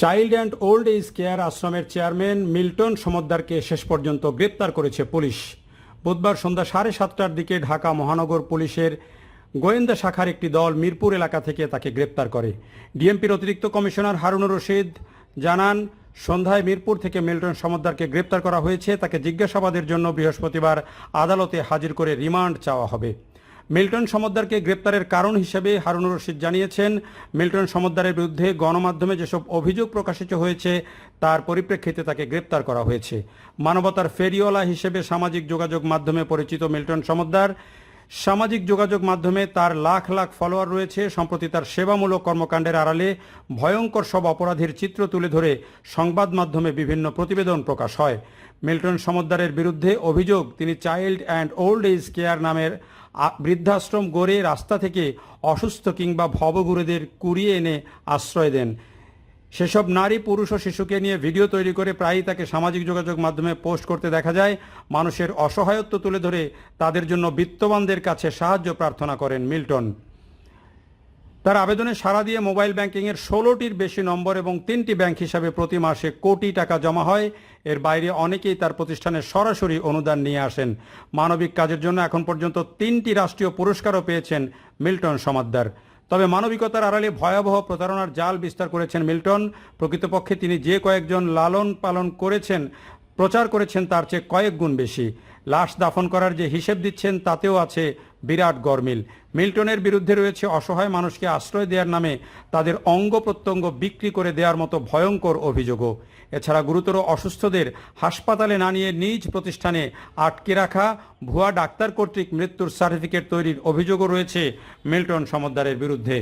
Child and old age care আশ্রমের chairman Milton সমদ্দারকে শেষ পর্যন্ত গ্রেপ্তার করেছে পুলিশ। বুধবার সন্ধ্যা সাড়ে সাতটার দিকে ঢাকা মহানগর পুলিশের গোয়েন্দা শাখার একটি দল মিরপুর এলাকা থেকে তাকে গ্রেপ্তার করে। ডিএমপির অতিরিক্ত কমিশনার হারুনুর রশিদ জানান, সন্ধ্যায় মিরপুর থেকে মিল্টন সমদ্দারকে গ্রেপ্তার করা হয়েছে। তাকে জিজ্ঞাসাবাদের জন্য বৃহস্পতিবার আদালতে হাজির করে রিমান্ড চাওয়া হবে। মিল্টন সমদ্দারকে গ্রেপ্তারের কারণ হিসেবে হারুনুর রশিদ জানিয়েছেন। মিল্টন সমদ্দারের বিরুদ্ধে গণমাধ্যমে যেসব অভিযোগ প্রকাশিত হয়েছে, তার পরিপ্রেক্ষিতে তাকে গ্রেপ্তার করা হয়েছে। মানবতার ফেরিওয়ালা হিসেবে সামাজিক যোগাযোগ মাধ্যমে পরিচিত মিল্টন সমদ্দার। সামাজিক যোগাযোগ মাধ্যমে তার লাখ লাখ ফলোয়ার রয়েছে। সম্প্রতি তার সেবামূলক কর্মকাণ্ডের আড়ালে ভয়ঙ্কর সব অপরাধীর চিত্র তুলে ধরে সংবাদ মাধ্যমে বিভিন্ন প্রতিবেদন প্রকাশ হয়। মিল্টন সমদ্দারের বিরুদ্ধে অভিযোগ, তিনি child and old age care নামের বৃদ্ধাশ্রম গড়ে রাস্তা থেকে অসুস্থ কিংবা ভবগুরুদের কুড়িয়ে এনে আশ্রয় দেন। সেসব নারী, পুরুষ ও শিশুকে নিয়ে ভিডিও তৈরি করে প্রায়ই তাকে সামাজিক যোগাযোগ মাধ্যমে পোস্ট করতে দেখা যায়। মানুষের অসহায়ত্ব তুলে ধরে তাদের জন্য বিত্তবানদের কাছে সাহায্য প্রার্থনা করেন মিল্টন। তার আবেদনে সাড়া দিয়ে মোবাইল ব্যাংকিংয়ের ষোলোটির বেশি নম্বর এবং তিনটি ব্যাংক হিসাবে প্রতি মাসে কোটি টাকা জমা হয়। এর বাইরে অনেকেই তার প্রতিষ্ঠানে সরাসরি অনুদান নিয়ে আসেন। মানবিক কাজের জন্য এখন পর্যন্ত তিনটি রাষ্ট্রীয় পুরস্কারও পেয়েছেন মিল্টন সমাদ্দার। তবে মানবিকতার আড়ালে ভয়াবহ প্রতারণার জাল বিস্তার করেছেন মিল্টন। প্রকৃতপক্ষে তিনি যে কয়েকজন লালন পালন করেছেন, প্রচার করেছেন তার চেয়ে কয়েক গুণ বেশি। লাশ দাফন করার যে হিসেব দিচ্ছেন, তাতেও আছে বিরাট গরমিল। মিল্টনের বিরুদ্ধে রয়েছে অসহায় মানুষকে আশ্রয় দেওয়ার নামে তাদের অঙ্গ প্রত্যঙ্গ বিক্রি করে দেওয়ার মতো ভয়ঙ্কর অভিযোগও। এছাড়া গুরুতর অসুস্থদের হাসপাতালে না নিয়ে নিজ প্রতিষ্ঠানে আটকে রাখা, ভুয়া ডাক্তার কর্তৃক মৃত্যুর সার্টিফিকেট তৈরির অভিযোগও রয়েছে মিল্টন সমদ্দারের বিরুদ্ধে।